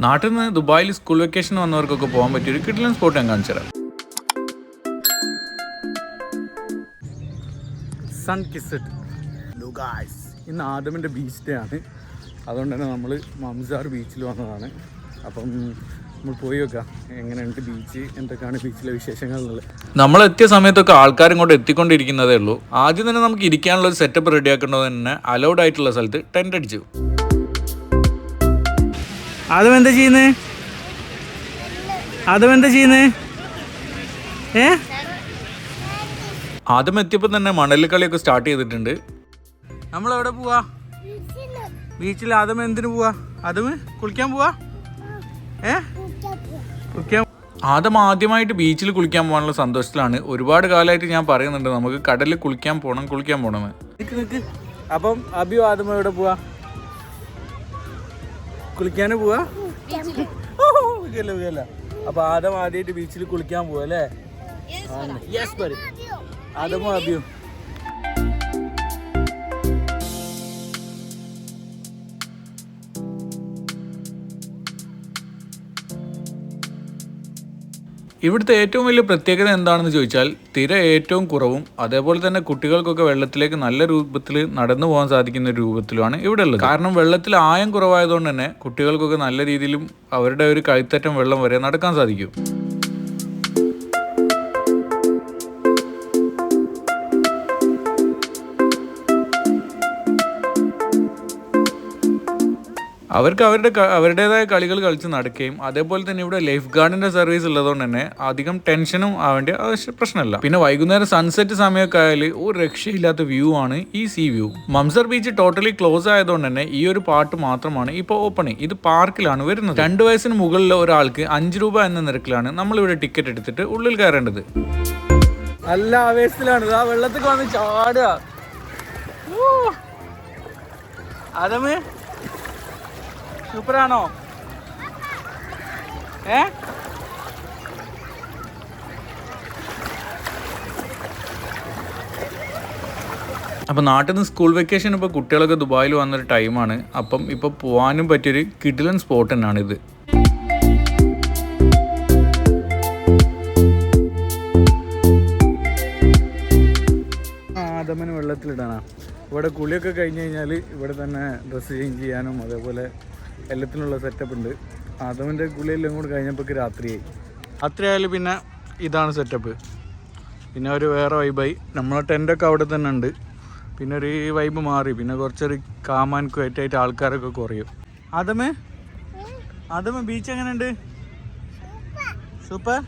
നാട്ടിൽ നിന്ന് ദുബായിൽ സ്കൂൾ വെക്കേഷൻ വന്നവർക്കൊക്കെ പോകാൻ പറ്റിയ ഒരു കിഡിലൻ സ്പോട്ട് ഞാൻ കാണിച്ചു തരാം. സൺ കിസ്ഡ് ലുഗായ്സ് ഇന്ന് ആദമിന്റെ ബീച്ച് ഡേ ആണ്. അതുകൊണ്ട് തന്നെ നമ്മൾ മംസാർ ബീച്ചിൽ വന്നതാണ്. അപ്പം നമ്മൾ പോയി നോക്കാം. എങ്ങനെയുണ്ട് ബീച്ച് എന്തൊക്കെയാണ് ബീച്ചിലെ വിശേഷങ്ങൾ എന്നുള്ളത്? നമ്മൾ എത്തിയ സമയത്തൊക്കെ ആൾക്കാർ ഇങ്ങോട്ട് എത്തിക്കൊണ്ടിരിക്കുന്നതേ ഉള്ളൂ. ആദ്യം തന്നെ നമുക്ക് ഇരിക്കാനുള്ള ഒരു സെറ്റപ്പ് റെഡിയാക്കേണ്ടത് തന്നെ അലൗഡ് ആയിട്ടുള്ള സ്ഥലത്ത് ടെന്റ് അടിച്ചു. ആദം എന്താ ചെയ്യുന്നത് അതും എന്താ ചെയ്യുന്നത് ഏ? ആദ്യം എത്തിയപ്പോൾ തന്നെ മണൽ കളിയൊക്കെ സ്റ്റാർട്ട് ചെയ്തിട്ടുണ്ട്. നമ്മൾ എവിടെ പോവാ? ബീച്ചിൽ ആദ്യം എന്തിനു പോവാ? ആദം കുളിക്കാൻ പോവാ? ഏ? കുളിക്കാൻ ആദ്യം ആദ്യമായിട്ട് ബീച്ചിൽ കുളിക്കാൻ പോകാനുള്ള സന്തോഷത്തിലാണ്. ഒരുപാട് കാലമായിട്ട് ഞാൻ പറയുന്നുണ്ട് നമുക്ക് കടലിൽ കുളിക്കാൻ പോകണം കുളിക്കാൻ പോകണമെന്ന് അപ്പം അബിയോ ആദ്യം എവിടെ പോവാ? കുളിക്കാന് പോവാ? വികല്ല അപ്പൊ ആദ്യം ആദ്യമായിട്ട് ബീച്ചിൽ കുളിക്കാൻ പോവാ അല്ലേ? യെസ് പറ. ആദമോ ഇവിടുത്തെ ഏറ്റവും വലിയ പ്രത്യേകത എന്താണെന്ന് ചോദിച്ചാൽ തിര ഏറ്റവും കുറവും അതേപോലെ തന്നെ കുട്ടികൾക്കൊക്കെ വെള്ളത്തിലേക്ക് നല്ല രൂപത്തിൽ നടന്നു പോകാൻ സാധിക്കുന്ന രൂപത്തിലുമാണ് ഇവിടെ ഉള്ളത് കാരണം വെള്ളത്തിൽ ആയം കുറവായതുകൊണ്ട് തന്നെ കുട്ടികൾക്കൊക്കെ നല്ല രീതിയിലും അവരുടെ ഒരു കഴുത്തറ്റം വെള്ളം വരെ നടക്കാൻ സാധിക്കും. അവർക്ക് അവരുടെ അവരുടേതായ കളികൾ കളിച്ച് നടക്കുകയും അതേപോലെ തന്നെ ഇവിടെ ലൈഫ് ഗാർഡിന്റെ സർവീസ് ഉള്ളതുകൊണ്ട് തന്നെ അധികം ടെൻഷനും ആവേണ്ട ആവശ്യ പ്രശ്നമല്ല. പിന്നെ വൈകുന്നേരം സൺസെറ്റ് സമയമൊക്കെ ആയാൽ ഒരു രക്ഷയില്ലാത്ത വ്യൂ ആണ് ഈ sea view Mamzar beach totally close ആയതുകൊണ്ട് തന്നെ ഈ ഒരു പാർട്ട് മാത്രമാണ് ഇപ്പോൾ ഓപ്പണിംഗ് ഇത് പാർക്കിലാണ് വരുന്നത്. രണ്ട് വയസ്സിന് മുകളിലെ ഒരാൾക്ക് അഞ്ച് രൂപ എന്ന നിരക്കിലാണ് നമ്മൾ ഇവിടെ ടിക്കറ്റ് എടുത്തിട്ട് ഉള്ളിൽ കയറേണ്ടത്. നല്ല ആവേശത്തിലാണ്. ആ വെള്ളത്തിൽ വന്ന് ചാടുക. ഊ. സൂപ്പറാണോ? ഏ? അപ്പോൾ നാട്ടിൽ നിന്ന് സ്കൂൾ വെക്കേഷൻ ഇപ്പോൾ കുട്ടികളൊക്കെ ദുബായിൽ വന്നൊരു ടൈമാണ് അപ്പം ഇപ്പോൾ പോകാനും പറ്റിയൊരു കിഡിലൻ സ്പോട്ട് തന്നെയാണ് ഇത്. ആദമന് വെള്ളത്തിലിടാനാ. ഇവിടെ കുളിയൊക്കെ കഴിഞ്ഞ് കഴിഞ്ഞാൽ ഇവിടെ തന്നെ ഡ്രസ്സ് ചേഞ്ച് ചെയ്യാനും അതേപോലെ എല്ലാത്തിനുള്ള സെറ്റപ്പ് ഉണ്ട്. അതവന്റെ ഗുളിയെല്ലാം കൂടി കഴിഞ്ഞപ്പോൾ രാത്രിയായി. രാത്രിയായാലും പിന്നെ ഇതാണ് സെറ്റപ്പ് പിന്നെ ഒരു വേറെ വൈബായി നമ്മളെ ടെന്റൊക്കെ അവിടെ തന്നെ ഉണ്ട്. പിന്നെ ഒരു വൈബ് മാറി. പിന്നെ കുറച്ചൊരു കാമാൻ ക്വയറ്റായിട്ട് ആൾക്കാരൊക്കെ കുറയും. ആദമേ? ആദമ ബീച്ച് എങ്ങനെയുണ്ട്? സൂപ്പർ?